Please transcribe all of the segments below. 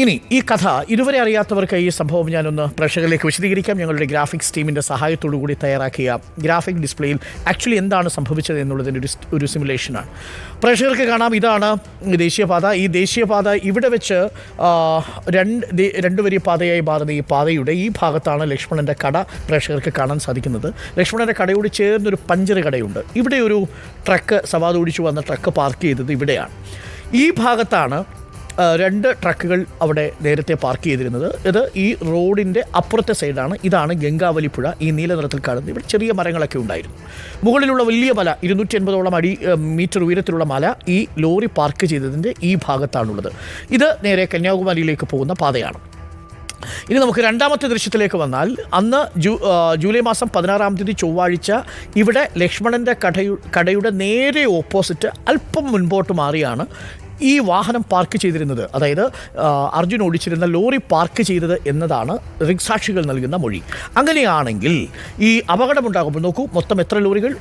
ഇനി ഈ കഥ ഇതുവരെ അറിയാത്തവർക്ക് ഈ സംഭവം ഞാനൊന്ന് പ്രേക്ഷകരിലേക്ക് വിശദീകരിക്കാം. ഞങ്ങളുടെ ഗ്രാഫിക്സ് ടീമിന്റെ സഹായത്തോടു കൂടി തയ്യാറാക്കിയ ഗ്രാഫിക് ഡിസ്പ്ലേയിൽ ആക്ച്വലി എന്താണ് സംഭവിച്ചത് എന്നുള്ളതിന്റെ ഒരു ഒരു സിമുലേഷനാണ് പ്രേക്ഷകർക്ക് കാണാം ഇതാണ് ദേശീയപാത. ഈ ദേശീയപാത ഇവിടെ വെച്ച് രണ്ട് രണ്ട് വരി പാതയായി മാറുന്ന ഈ പാതയുടെ ഈ ഭാഗത്താണ് ലക്ഷ്മണന്റെ കട പ്രേക്ഷകർക്ക് കാണാൻ സാധിക്കുന്നത്. ലക്ഷ്മണന്റെ കടയോട് ചേർന്നൊരു പഞ്ചർ കടയുണ്ട്. ഇവിടെ ഒരു ട്രക്ക് സവാദ് ഓടിച്ചു വന്ന ട്രക്ക് പാർക്ക് ചെയ്തത് ഇവിടെയാണ്. ഈ ഭാഗത്താണ് രണ്ട് ട്രക്കുകൾ അവിടെ നേരത്തെ പാർക്ക് ചെയ്തിരുന്നത്. ഇത് ഈ റോഡിന്റെ അപ്പുറത്തെ സൈഡാണ്. ഇതാണ് ഗംഗാവലി പുഴ. ഈ നീല നിറത്തിൽ കാണുന്നത് ഇവിടെ ചെറിയ മരങ്ങളൊക്കെ ഉണ്ടായിരുന്നു. മുകളിലുള്ള വലിയ മല ഇരുന്നൂറ്റി എൺപതോളം അടി മീറ്റർ ഉയരത്തിലുള്ള മല ഈ ലോറി പാർക്ക് ചെയ്തതിന്റെ ഈ ഭാഗത്താണുള്ളത്. ഇത് നേരെ കന്യാകുമാരിയിലേക്ക് പോകുന്ന പാതയാണ്. ഇനി നമുക്ക് രണ്ടാമത്തെ ദൃശ്യത്തിലേക്ക് വന്നാൽ അന്ന് ജൂ ജൂലൈ മാസം പതിനാറാം തീയതി ചൊവ്വാഴ്ച ഇവിടെ ലക്ഷ്മണന്റെ കടയു കടയുടെ നേരെ ഓപ്പോസിറ്റ് അല്പം മുൻപോട്ട് മാറിയാണ് ഈ വാഹനം പാർക്ക് ചെയ്തിരുന്നത്. അതായത് അർജുൻ ഓടിച്ചിരുന്ന ലോറി പാർക്ക് ചെയ്തത് എന്നതാണ് ദൃക്സാക്ഷികൾ നൽകുന്ന മൊഴി. അങ്ങനെയാണെങ്കിൽ ഈ അപകടമുണ്ടാകുമ്പോൾ നോക്കൂ മൊത്തം എത്ര ലോറികൾ?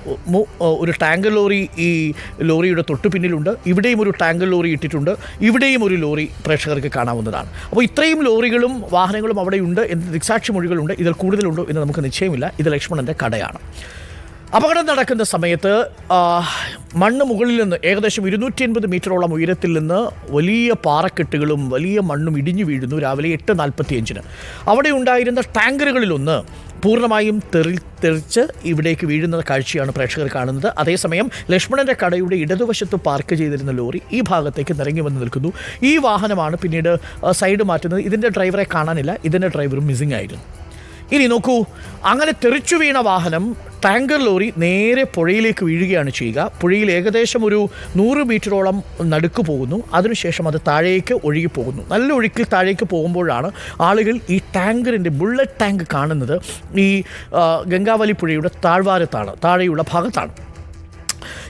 ഒരു ടാങ്കർ ലോറി ഈ ലോറിയുടെ തൊട്ടു പിന്നിലുണ്ട്. ഇവിടെയും ഒരു ടാങ്കർ ലോറി ഇട്ടിട്ടുണ്ട്. ഇവിടെയും ഒരു ലോറി പ്രേക്ഷകർക്ക് കാണാവുന്നതാണ്. അപ്പോൾ ഇത്രയും ലോറികളും വാഹനങ്ങളും അവിടെയുണ്ട് എന്ന് ദൃക്സാക്ഷി മൊഴികളുണ്ട്. ഇതിൽ കൂടുതലുണ്ടോ എന്ന് നമുക്ക് നിശ്ചയമില്ല. ഇത് ലക്ഷ്മണന്റെ കടയാണ്. അപകടം നടക്കുന്ന സമയത്ത് മണ്ണ് മുകളിൽ നിന്ന് ഏകദേശം ഇരുന്നൂറ്റി എൺപത് മീറ്ററോളം ഉയരത്തിൽ നിന്ന് വലിയ പാറക്കെട്ടുകളും വലിയ മണ്ണും ഇടിഞ്ഞു വീഴുന്നു രാവിലെ എട്ട് നാൽപ്പത്തി അഞ്ചിന് അവിടെ ഉണ്ടായിരുന്ന ടാങ്കറുകളിലൊന്ന് പൂർണമായും തെറി തെറിച്ച് ഇവിടേക്ക് വീഴുന്ന കാഴ്ചയാണ് പ്രേക്ഷകർ കാണുന്നത്. അതേസമയം ലക്ഷ്മണന്റെ കടയുടെ ഇടതുവശത്ത് പാർക്ക് ചെയ്തിരുന്ന ലോറി ഈ ഭാഗത്തേക്ക് നിറങ്ങി വന്ന് നിൽക്കുന്നു. ഈ വാഹനമാണ് പിന്നീട് സൈഡ് മാറ്റുന്നത്. ഇതിന്റെ ഡ്രൈവറെ കാണാനില്ല. ഇതിന്റെ ഡ്രൈവറും മിസ്സിംഗ് ആയിരുന്നു. ഇനി നോക്കൂ അങ്ങനെ തെറിച്ചു വീണ വാഹനം ടാങ്കർ ലോറി നേരെ പുഴയിലേക്ക് വീഴുകയാണ് ചെയ്യുക. പുഴയിൽ ഏകദേശം ഒരു നൂറ് മീറ്ററോളം നടുക്ക് പോകുന്നു. അതിനുശേഷം അത് താഴേക്ക് ഒഴുകി പോകുന്നു. നല്ല ഒഴുക്കിൽ താഴേക്ക് പോകുമ്പോഴാണ് ആളുകൾ ഈ ടാങ്കറിന്റെ ബുള്ളറ്റ് ടാങ്ക് കാണുന്നത്. ഈ ഗംഗാവലി പുഴയുടെ താഴ്വാരത്താണ് താഴെയുള്ള ഭാഗത്താണ്.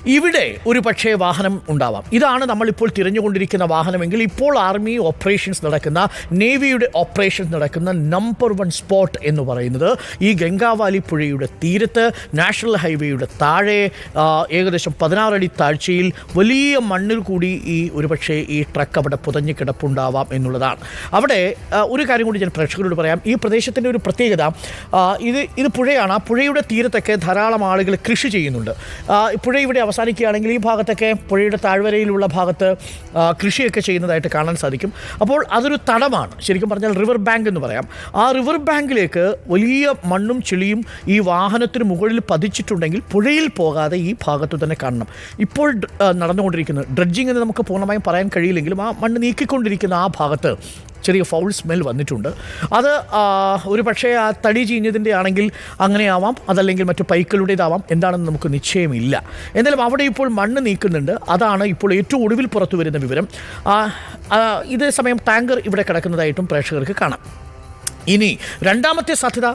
ഇവിടെ ഒരു പക്ഷേ വാഹനം ഉണ്ടാവാം. ഇതാണ് നമ്മളിപ്പോൾ തിരഞ്ഞുകൊണ്ടിരിക്കുന്ന വാഹനമെങ്കിൽ ഇപ്പോൾ ആർമി ഓപ്പറേഷൻസ് നടക്കുന്ന നേവിയുടെ ഓപ്പറേഷൻസ് നടക്കുന്ന നമ്പർ വൺ സ്പോട്ട് എന്ന് പറയുന്നത് ഈ ഗംഗാവാലി പുഴയുടെ തീരത്ത് നാഷണൽ ഹൈവേയുടെ താഴെ ഏകദേശം പതിനാറടി താഴ്ചയിൽ വലിയ മണ്ണിൽ കൂടി ഈ ഒരുപക്ഷേ ഈ ട്രക്ക് അവിടെ പുതഞ്ഞു കിടപ്പുണ്ടാവാം എന്നുള്ളതാണ്. അവിടെ ഒരു കാര്യം കൂടി ഞാൻ പ്രേക്ഷകരോട് പറയാം. ഈ പ്രദേശത്തിന്റെ ഒരു പ്രത്യേകത ഇത് ഇത് പുഴയാണ്. ആ പുഴയുടെ തീരത്തൊക്കെ ധാരാളം ആളുകൾ കൃഷി ചെയ്യുന്നുണ്ട്. പുഴ ഇവിടെ അവസാനിക്കുകയാണെങ്കിൽ ഈ ഭാഗത്തൊക്കെ പുഴയുടെ താഴ്വരയിലുള്ള ഭാഗത്ത് കൃഷിയൊക്കെ ചെയ്യുന്നതായിട്ട് കാണാൻ സാധിക്കും. അപ്പോൾ അതൊരു തടമാണ്. ശരിക്കും പറഞ്ഞാൽ റിവർ ബാങ്ക് എന്ന് പറയാം. ആ റിവർ ബാങ്കിലേക്ക് വലിയ മണ്ണും ചെളിയും ഈ വാഹനത്തിന് മുകളിൽ പതിച്ചിട്ടുണ്ടെങ്കിൽ പുഴയിൽ പോകാതെ ഈ ഭാഗത്ത് തന്നെ കാണണം. ഇപ്പോൾ നടന്നുകൊണ്ടിരിക്കുന്നത് ഡ്രഡ്ജിങ് എന്ന് നമുക്ക് പൂർണമായും പറയാൻ കഴിയില്ലെങ്കിലും ആ മണ്ണ് നീക്കിക്കൊണ്ടിരിക്കുന്ന ആ ഭാഗത്ത് ചെറിയ ഫൗൾ സ്മെൽ വന്നിട്ടുണ്ട്. അത് ഒരു പക്ഷേ ആ തടി ചീഞ്ഞതിന്റെ ആണെങ്കിൽ അങ്ങനെയാവാം. അതല്ലെങ്കിൽ മറ്റു പൈക്കളുടേതാവാം. എന്താണെന്ന് നമുക്ക് നിശ്ചയമില്ല. എന്തായാലും അവിടെ ഇപ്പോൾ മണ്ണ് നീക്കുന്നുണ്ട്. അതാണ് ഇപ്പോൾ ഏറ്റവും ഒടുവിൽ പുറത്തു വരുന്ന വിവരം. ഇതേ സമയം ടാങ്കർ ഇവിടെ കിടക്കുന്നതായിട്ടും പ്രേക്ഷകർക്ക് കാണാം. ഇനി രണ്ടാമത്തെ സാധ്യത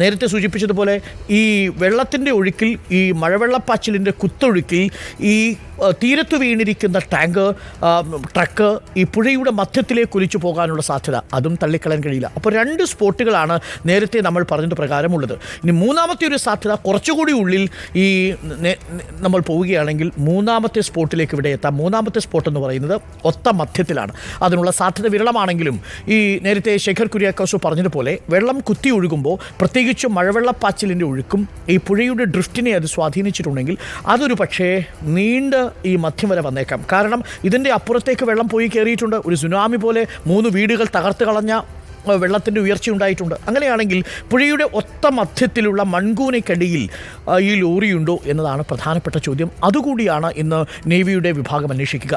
നേരത്തെ സൂചിപ്പിച്ചതുപോലെ ഈ വെള്ളത്തിന്റെ ഒഴുക്കിൽ ഈ മഴവെള്ളപ്പാച്ചിലിന്റെ കുത്തൊഴുക്കിൽ ഈ തീരത്ത് വീണിരിക്കുന്ന ടാങ്ക് ട്രക്ക് ഈ പുഴയുടെ മധ്യത്തിലേക്ക് ഒലിച്ചു പോകാനുള്ള സാധ്യത അതും തള്ളിക്കളയാൻ കഴിയില്ല. അപ്പോൾ രണ്ട് സ്പോട്ടുകളാണ് നേരത്തെ നമ്മൾ പറഞ്ഞത് പ്രകാരമുള്ളത്. ഇനി മൂന്നാമത്തെ ഒരു സാധ്യത കുറച്ചുകൂടി ഉള്ളിൽ ഈ നമ്മൾ പോവുകയാണെങ്കിൽ മൂന്നാമത്തെ സ്പോട്ടിലേക്ക് ഇവിടെ എത്താം. മൂന്നാമത്തെ സ്പോട്ട് എന്ന് പറയുന്നത് ഒത്ത മധ്യത്തിലാണ്. അതിനുള്ള സാധ്യത വിരളമാണെങ്കിലും ഈ നേരത്തെ ശേഖർ കുര്യാക്കോസ് പറഞ്ഞതുപോലെ വെള്ളം കുത്തി ഒഴുകുമ്പോൾ പ്രത്യേകിച്ചും മഴവെള്ളപ്പാച്ചിലിന്റെ ഒഴുക്കും ഈ പുഴയുടെ ഡ്രിഫ്റ്റിനെ അത് സ്വാധീനിച്ചിട്ടുണ്ടെങ്കിൽ അതൊരു പക്ഷേ നീണ്ട ഈ മധ്യം വരെ വന്നേക്കാം. കാരണം ഇതിന്റെ അപ്പുറത്തേക്ക് വെള്ളം പോയി കയറിയിട്ടുണ്ട്. ഒരു സുനാമി പോലെ മൂന്ന് വീടുകൾ തകർത്ത് കളഞ്ഞ വെള്ളത്തിന്റെ ഉയർച്ച ഉണ്ടായിട്ടുണ്ട്. അങ്ങനെയാണെങ്കിൽ പുഴയുടെ ഒത്ത മധ്യത്തിലുള്ള മൺകൂനയ്ക്കടിയിൽ ഈ ലോറിയുണ്ടോ എന്നതാണ് പ്രധാനപ്പെട്ട ചോദ്യം. അതുകൂടിയാണ് ഇന്ന് നേവിയുടെ വിഭാഗം അന്വേഷിക്കുക.